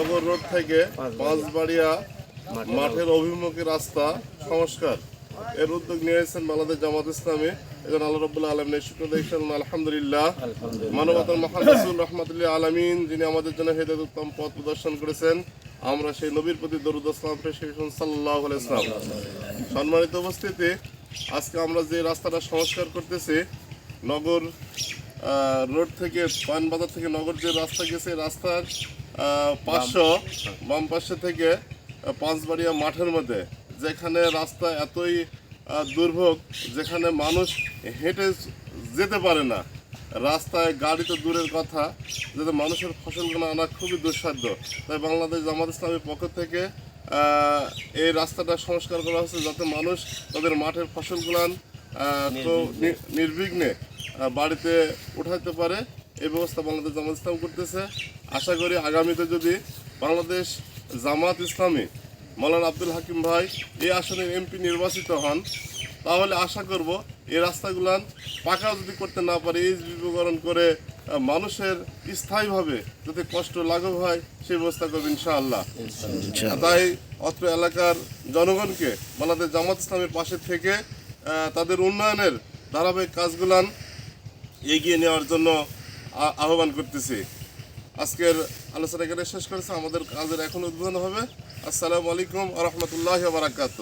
নগর road থেকে পাঁচবাড়িয়া। মাঠের অভিমুখী রাস্তা। সংস্কার এর উদ্যোগ নিয়েছেন বাংলাদেশ জামাত ইসলামী। এজন আল্লাহ রবুল্লাহ আলম শুক্র দেখছেন আলহামদুলিল্লাহ মানবতার মহান রসুল রহমতুল্লাহ আলমিন যিনি আমাদের জন্য হেদায়ত উত্তম পথ প্রদর্শন করেছেন আমরা সেই নবীর প্রতি দরুদ আসলাম সাল্লাহ ইসলাম সম্মানিত উপস্থিতি আজকে আমরা যে রাস্তাটা সংস্কার করতেছি নগর আহ, রোড থেকে পান বাজার থেকে নগর যে রাস্তা গেছে রাস্তার পাঁচশো বাম পাশে থেকে পাঁচবাড়িয়া মাঠের মধ্যে যেখানে রাস্তা এতই দুর্ভোগ যেখানে মানুষ হেঁটে যেতে পারে না। রাস্তায় গাড়ি তো দূরের কথা যাতে মানুষের ফসলগুলো আনা খুবই দুঃসাধ্য। তাই বাংলাদেশ জামাত ইসলামের পক্ষ থেকে এই রাস্তাটা সংস্কার করা হচ্ছে যাতে মানুষ তাদের মাঠের ফসলগুলান আহ, তো নির্বিঘ্নে বাড়িতে উঠাইতে পারে। এই ব্যবস্থা বাংলাদেশ জামাত ইসলাম করতেছে। আশা করি আগামীতে যদি বাংলাদেশ জামাত ইসলামী মৌলানা আব্দুল হাকিম ভাই এই আসনের এমপি নির্বাচিত হন তাহলে আশা করব এই রাস্তাগুলান পাকা যদি করতে না পারে এই বিপকরণ করে মানুষের স্থায়ীভাবে যাতে কষ্ট লাঘব হয় সেই ব্যবস্থা করবে ইনশাআল্লাহ। তাই অত্র এলাকার জনগণকে বাংলাদেশ জামাত ইসলামের পাশে থেকে তাদের উন্নয়নের ধারাবাহিক কাজগুলান এগিয়ে নেওয়ার জন্য আহ্বান করতেছি। আজকের আলোচনা এখানে শেষ করেছে। আমাদের কাজের এখন উদ্বোধন হবে। আসসালামু আলাইকুম আ রহমতুল্লাহ বারাকাত